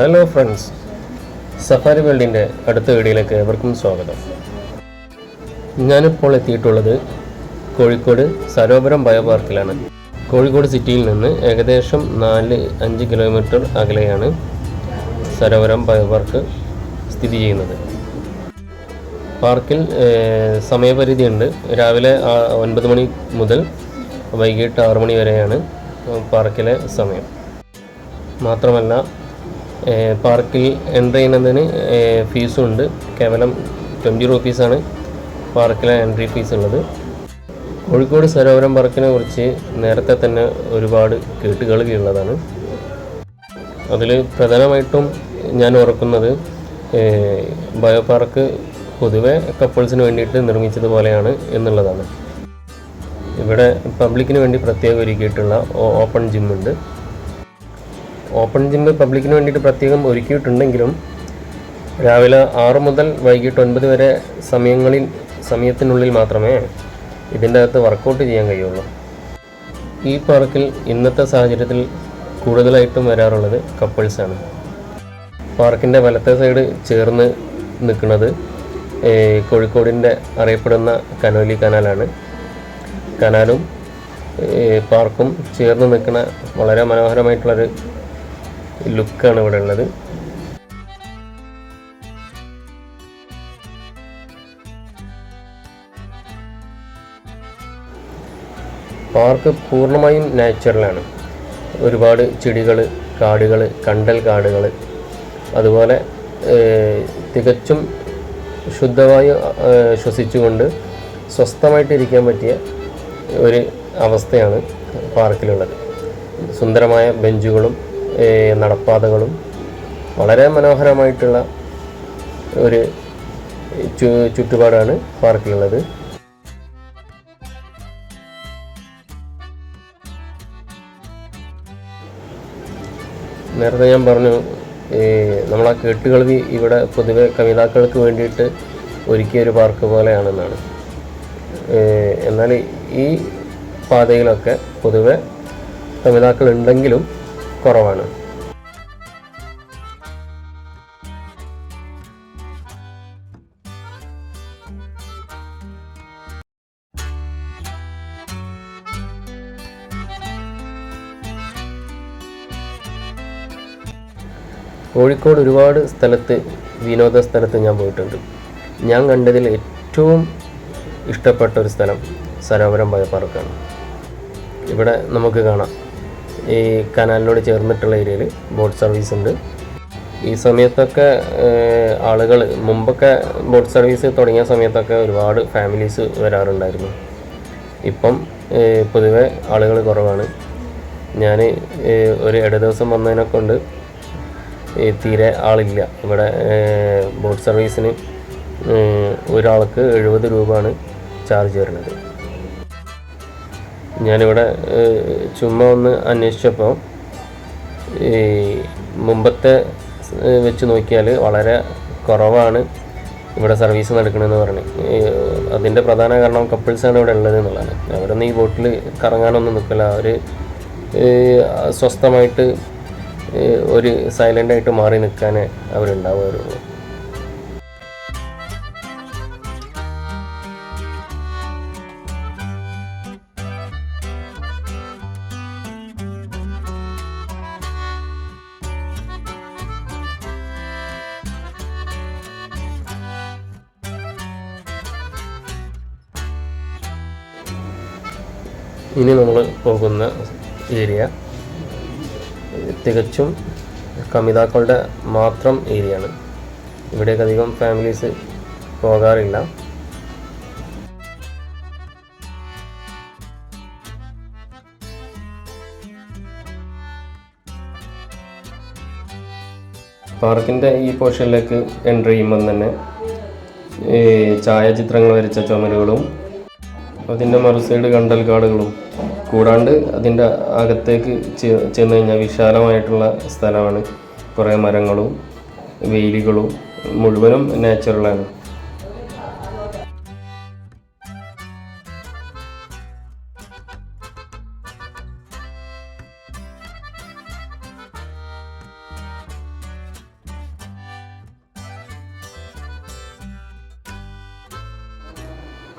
Hello friends safari വേൾഡിന്റെ അടുത്ത വീഡിയോയിലേക്ക് ഏവർക്കും സ്വാഗതം. ഞാനിപ്പോൾ എത്തിയിട്ടുള്ളത് കോഴിക്കോട് സരോവരം ബയോ പാർക്കിലാണ് കോഴിക്കോട് സിറ്റിയിൽ നിന്ന് ഏകദേശം നാല് അഞ്ച് കിലോമീറ്റർ അകലെയാണ് സരോവരം ബയോ പാർക്ക് സ്ഥിതി ചെയ്യുന്നത്. പാർക്കിൽ സമയപരിധിയുണ്ട് രാവിലെ ഒൻപത് മണി മുതൽ വൈകിട്ട് ആറു മണി വരെയാണ് പാർക്കിലെ സമയം. മാത്രമല്ല പാർക്കിൽ എൻട്രി ചെയ്യുന്നതിന് ഫീസും ഉണ്ട് കേവലം ട്വന്റി റുപ്പീസാണ് പാർക്കിലെ എൻട്രി ഫീസ് ഉള്ളത്. കോഴിക്കോട് സരോവരം പാർക്കിനെ കുറിച്ച് നേരത്തെ തന്നെ ഒരുപാട് കേട്ടുകളുകയുള്ളതാണ് അതിൽ പ്രധാനമായിട്ടും ഞാൻ ഓർക്കുന്നത് ബയോ പാർക്ക് പൊതുവെ കപ്പിൾസിന് വേണ്ടിയിട്ട് നിർമ്മിച്ചതുപോലെയാണ് എന്നുള്ളതാണ്. ഇവിടെ പബ്ലിക്കിന് വേണ്ടി പ്രത്യേകം ഒരുക്കിയിട്ടുള്ള ഓപ്പൺ ജിമ്മുണ്ട്. ഓപ്പൺ ജിമ്മ് പബ്ലിക്കിന് വേണ്ടിയിട്ട് പ്രത്യേകം ഒരുക്കിയിട്ടുണ്ടെങ്കിലും രാവിലെ ആറ് മുതൽ വൈകിട്ട് ഒൻപത് വരെ സമയങ്ങളിൽ സമയത്തിനുള്ളിൽ മാത്രമേ ഇതിന്റെ അകത്ത് വർക്കൗട്ട് ചെയ്യാൻ കഴിയുള്ളൂ. ഈ പാർക്കിൽ ഇന്നത്തെ സാഹചര്യത്തിൽ കൂടുതലായിട്ടും വരാറുള്ളത് കപ്പിൾസാണ്. പാർക്കിന്റെ വലത്തെ സൈഡ് ചേർന്ന് നിൽക്കുന്നത് കോഴിക്കോടിന്റെ അറിയപ്പെടുന്ന കനോലി കനാലാണ്. കനാലും പാർക്കും ചേർന്ന് നിൽക്കുന്ന വളരെ മനോഹരമായിട്ടുള്ളൊരു ലുക്കാണ് ഇവിടെ ഉള്ളത്. പാർക്ക് പൂർണമായും നാച്ചുറലാണ്. ഒരുപാട് ചെടികൾ കാടുകൾ കണ്ടൽ കാടുകൾ അതുപോലെ തികച്ചും ശുദ്ധവായു ഏഹ്, ശ്വസിച്ചുകൊണ്ട് സ്വസ്ഥമായിട്ടിരിക്കാൻ പറ്റിയ ഒരു അവസ്ഥയാണ് പാർക്കിലുള്ളത്. സുന്ദരമായ ബെഞ്ചുകളും നടപ്പാതകളും വളരെ മനോഹരമായിട്ടുള്ള ഒരു ചുറ്റുപാടാണ് പാർക്കിലുള്ളത്. നേരത്തെ ഞാൻ പറഞ്ഞു നമ്മളാ കേട്ടുകൾവി ഇവിടെ പൊതുവെ കവിതാക്കൾക്ക് വേണ്ടിയിട്ട് ഒരുക്കിയ ഒരു പാർക്ക് പോലെയാണെന്നാണ്. എന്നാൽ ഈ പാതയിലൊക്കെ പൊതുവെ കവിതാക്കൾ ഉണ്ടെങ്കിലും കുറവാണ്. കോഴിക്കോട് ഒരുപാട് സ്ഥലത്ത് വിനോദ സ്ഥലത്ത് ഞാൻ പോയിട്ടുണ്ട്. ഞാൻ കണ്ടതിൽ ഏറ്റവും ഇഷ്ടപ്പെട്ട ഒരു സ്ഥലം സരോവരം ബയോ പാർക്കാണ് ഇവിടെ നമുക്ക് കാണാം. ഈ കനാലിനോട് ചേർന്നിട്ടുള്ള ഏരിയയിൽ ബോട്ട് സർവീസ് ഉണ്ട്. ഈ സമയത്തൊക്കെ ആളുകൾ മുമ്പൊക്കെ ബോട്ട് സർവീസ് തുടങ്ങിയ സമയത്തൊക്കെ ഒരുപാട് ഫാമിലീസ് വരാറുണ്ടായിരുന്നു. ഇപ്പം പൊതുവെ ആളുകൾ കുറവാണ്. ഞാൻ ഒരു ഇട ദിവസം വന്നതിനെ കൊണ്ട് തീരെ ആളില്ല. ഇവിടെ ബോട്ട് സർവീസിന് ഒരാൾക്ക് എഴുപത് രൂപയാണ് ചാർജ് വരുന്നത്. ഞാനിവിടെ ചുമ്മാ ഒന്ന് അന്വേഷിച്ചപ്പോൾ ഈ മുമ്പത്തെ വെച്ച് നോക്കിയാൽ വളരെ കുറവാണ് ഇവിടെ സർവീസ് നടക്കണമെന്ന് പറഞ്ഞു. അതിന്റെ പ്രധാന കാരണം കപ്പിൾസാണ് ഇവിടെ ഉള്ളത് എന്നുള്ളതാണ്. അവിടെ നിന്ന് ഈ ബോട്ടിൽ കറങ്ങാനൊന്നും നിൽക്കില്ല. അവർ സ്വസ്ഥമായിട്ട് ഒരു സൈലന്റായിട്ട് മാറി നിൽക്കാനേ അവരുണ്ടാവുകയുള്ളൂ. ഇനി നമ്മൾ പോകുന്ന ഏരിയ തികച്ചും കമിതാക്കളുടെ മാത്രം ഏരിയയാണ്. ഇവിടേക്ക് അധികം ഫാമിലീസ് പോകാറില്ല. പാർക്കിന്റെ ഈ പോർഷനിലേക്ക് എൻട്രി ചെയ്യുമ്പം തന്നെ ഛായാചിത്രങ്ങൾ വരച്ച ചുമരുകളും അതിന്റെ മറു സൈഡ് കണ്ടൽ കാടുകളും കൂടാണ്ട് അതിന്റെ അകത്തേക്ക് ചെന്ന് കഴിഞ്ഞാൽ വിശാലമായിട്ടുള്ള സ്ഥലമാണ്. കുറേ മരങ്ങളും വെയിലുകളും മുഴുവനും നാച്ചുറലാണ്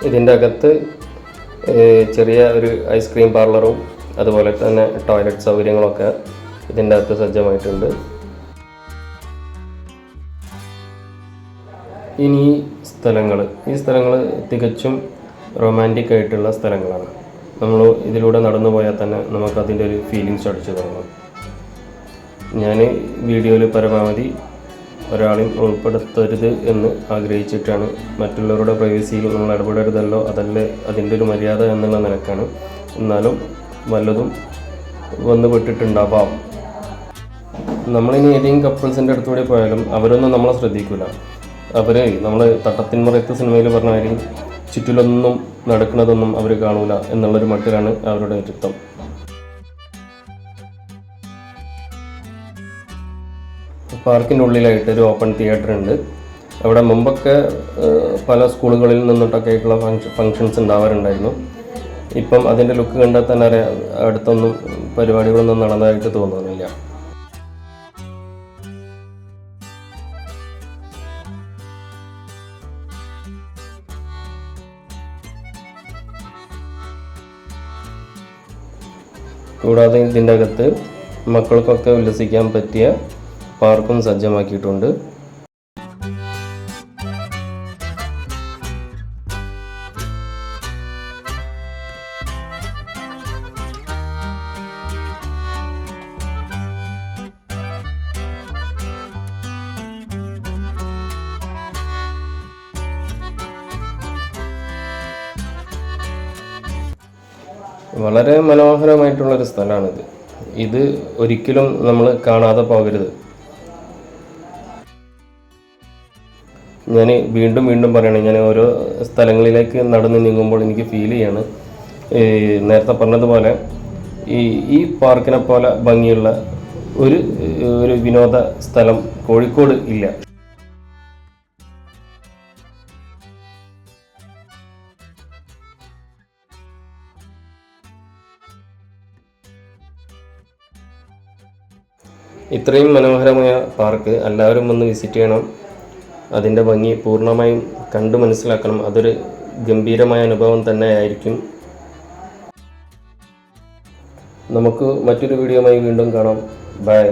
ഇതിന്റെ അകത്ത് ചെറിയ ഒരു ഐസ്ക്രീം പാർലറും അതുപോലെ തന്നെ ടോയ്ലറ്റ് സൗകര്യങ്ങളൊക്കെ ഇതിന്റെ അകത്ത് സജ്ജമായിട്ടുണ്ട്. ഇനി സ്ഥലങ്ങൾ ഈ സ്ഥലങ്ങൾ തികച്ചും റൊമാന്റിക് ആയിട്ടുള്ള സ്ഥലങ്ങളാണ്. നമ്മൾ ഇതിലൂടെ നടന്നു പോയാൽ തന്നെ നമുക്ക് അതിന്റെ ഒരു ഫീലിങ്സ് അടിച്ചു തുടങ്ങും. ഞാൻ വീഡിയോയിൽ പരമാവധി ഒരാളെയും ഉൾപ്പെടുത്തരുത് എന്ന് ആഗ്രഹിച്ചിട്ടാണ്. മറ്റുള്ളവരുടെ പ്രൈവസിയിൽ നമ്മൾ ഇടപെടരുതല്ലോ അതല്ലേ അതിന്റെ ഒരു മര്യാദ എന്നുള്ള നിലക്കാണ്. എന്നാലും വല്ലതും വന്നുപെട്ടിട്ടുണ്ടാവാം. നമ്മളിനി ഏതെങ്കിലും കപ്പിൾസിന്റെ അടുത്തൂടെ പോയാലും അവരൊന്നും നമ്മളെ ശ്രദ്ധിക്കില്ല അവരെ നമ്മൾ തട്ടത്തിൻമറയത്ത് സിനിമയിൽ പറഞ്ഞ മാതിരി ചുറ്റിലൊന്നും നടക്കുന്നതൊന്നും അവർ കാണൂല എന്നുള്ളൊരു മട്ടിലാണ് അവരുടെ വ്യക്തിത്വം പാർക്കിന്റെ ഉള്ളിലായിട്ട് ഒരു ഓപ്പൺ തിയേറ്റർ ഉണ്ട്. അവിടെ മുമ്പൊക്കെ പല സ്കൂളുകളിൽ നിന്നിട്ടൊക്കെ ആയിട്ടുള്ള ഫങ്ഷൻ ഫങ്ഷൻസ് ഉണ്ടാവാറുണ്ടായിരുന്നു. ഇപ്പം അതിന്റെ ലുക്ക് കണ്ടാൽ തന്നെ അറിയാം അടുത്തൊന്നും പരിപാടികളൊന്നും നടന്നതായിട്ട് തോന്നുന്നില്ല. കൂടാതെ ഇതിന്റെ അകത്ത് മക്കൾക്കൊക്കെ ഉല്ലസിക്കാൻ പറ്റിയ പാർക്കും സജ്ജമാക്കിയിട്ടുണ്ട്. വളരെ മനോഹരമായിട്ടുള്ളൊരു സ്ഥലമാണിത്. ഇത് ഒരിക്കലും നമ്മൾ കാണാതെ പോകരുത്. ഞാൻ വീണ്ടും വീണ്ടും പറയണം ഞാൻ ഓരോ സ്ഥലങ്ങളിലേക്ക് നടന്ന് നീങ്ങുമ്പോൾ എനിക്ക് ഫീൽ ചെയ്യാണ്. നേരത്തെ പറഞ്ഞതുപോലെ ഈ ഈ പാർക്കിനെ പോലെ ഭംഗിയുള്ള ഒരു ഒരു വിനോദ സ്ഥലം കോഴിക്കോട് ഇല്ല. ഇത്രയും മനോഹരമായ പാർക്ക് എല്ലാവരും ഒന്ന് വിസിറ്റ് ചെയ്യണം. അതിന്റെ ഭംഗി പൂർണമായും കണ്ടു മനസ്സിലാക്കണം. അതൊരു ഗംഭീരമായ അനുഭവം തന്നെ ആയിരിക്കും. നമുക്ക് മറ്റൊരു വീഡിയോയുമായി വീണ്ടും കാണാം. ബൈ.